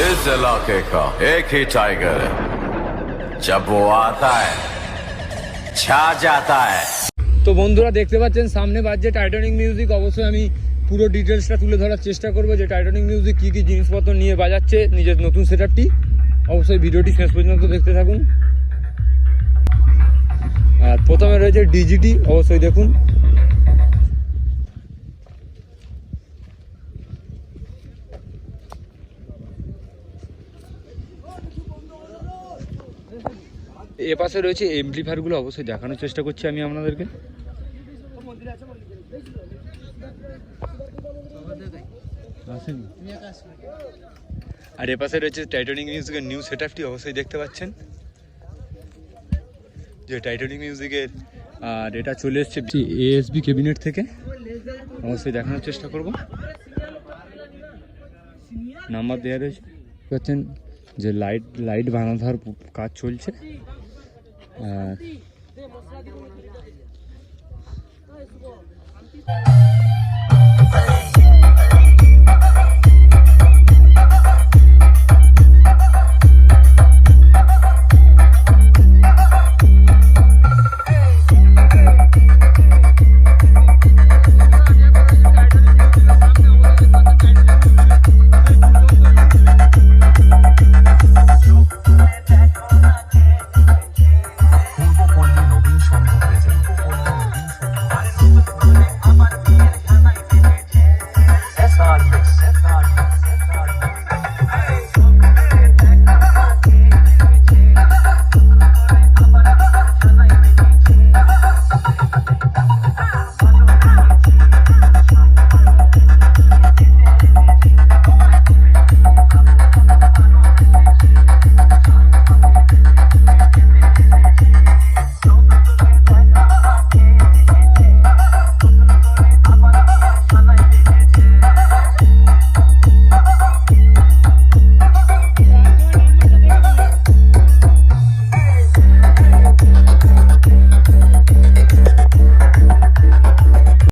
इस इलाके का एक ही टाइगर है जब वो आता है छा जाता है তো বন্ধুরা দেখতে পাচ্ছেন সামনে বাজছে টাইটানিক মিউজিক অবশ্যই আমি পুরো ডিটেলসটা তুলে ধরার চেষ্টা করবো যে টাইটানিক মিউজিক কী কী জিনিসপত্র নিয়ে বাজাচ্ছে নিজের নতুন সেট অবশ্যই ভিডিওটি শেষ পর্যন্ত দেখতে থাকুন আর প্রথমে রয়েছে ডিজিটি অবশ্যই দেখুন এ পাশে রয়েছে এমপ্লিফায়ারগুলো অবশ্যই দেখানোর চেষ্টা করছি আমি আপনাদেরকে। আর এ পাশে রয়েছে টাইটানিক মিউজিকের নিউ সেট আপটি অবশ্যই দেখতে পাচ্ছেন। যে টাইটানিক মিউজিকের আর এটা চলে এসছে এএসবি ক্যাবিনেট থেকে। অবশ্যই দেখানোর চেষ্টা করব। নাম্বার দেওয়া রয়েছে। পাচ্ছেন যে লাইট লাইট বানানো ধর কাজ চলছে। Е,